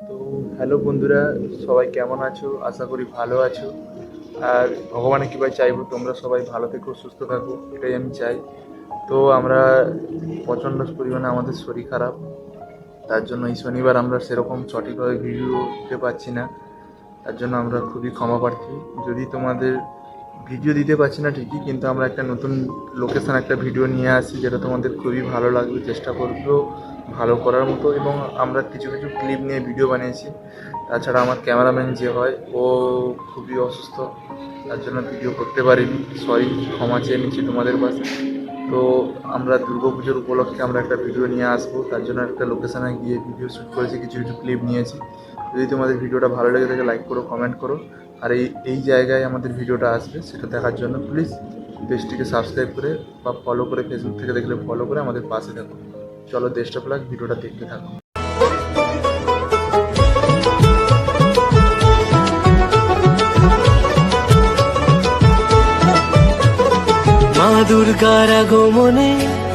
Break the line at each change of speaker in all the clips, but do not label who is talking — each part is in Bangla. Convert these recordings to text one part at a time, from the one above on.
তো হ্যালো বন্ধুরা, সবাই কেমন আছো? আশা করি ভালো আছো। আর ভগবানের কৃপায় চাইব তোমরা সবাই ভালো থেকো, সুস্থ থাকো, এটাই আমি চাই। তো আমরা প্রচণ্ড পরিমাণে আমাদের শরীর খারাপ। তার জন্য এই শনিবার আমরা সেরকম সঠিকভাবে ভিডিও দিতে পারছি না। তার জন্য আমরা খুবই ক্ষমা প্রার্থী। যদি তোমাদের ভিডিও দিতে পারছি না ঠিকই, কিন্তু আমরা একটা নতুন লোকেশান একটা ভিডিও নিয়ে আসি যেটা তোমাদের খুবই ভালো লাগবে, চেষ্টা করব ভালো করার মতো। এবং আমরা কিছু কিছু ক্লিপ নিয়ে ভিডিও বানিয়েছি। তাছাড়া আমার ক্যামেরাম্যান যে হয়, ও খুবই অসুস্থ, তার জন্য ভিডিও করতে পারিনি। সরি ক্ষমা চেয়ে নিচ্ছি তোমাদের পাশে তো আমরা পুজোর উপলক্ষে আমরা একটা ভিডিও নিয়ে আসব। তার জন্য একটা লোকেশানে গিয়ে ভিডিও শ্যুট করেছি, কিছু কিছু ক্লিপ নিয়েছি। যদি তোমাদের ভিডিওটা ভালো লেগে থাকে লাইক করো কমেন্ট করো। আর এই এই জায়গায় আমাদের ভিডিওটা আসবে, সেটা দেখার জন্য প্লিজ পেজটিকে সাবস্ক্রাইব করে বা ফলো করে ফেসবুক থেকে দেখলে ফলো করে আমাদের পাশে থাকো। চলো দেশটা প্লাগ ভিডিওটা দেখতে থাকো।
মা দুর্গার আগমনে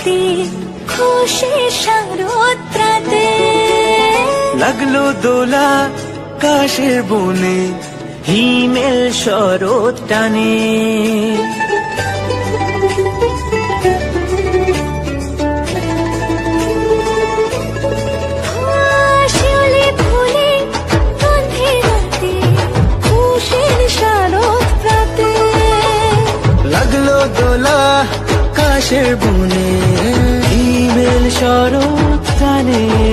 মাতে খুশি শারদ্রাতে
লাগল দোলা কাশের বনে হিমেল শরৎ টানে লাগল দোলা কাশের বনে শরৎ টানে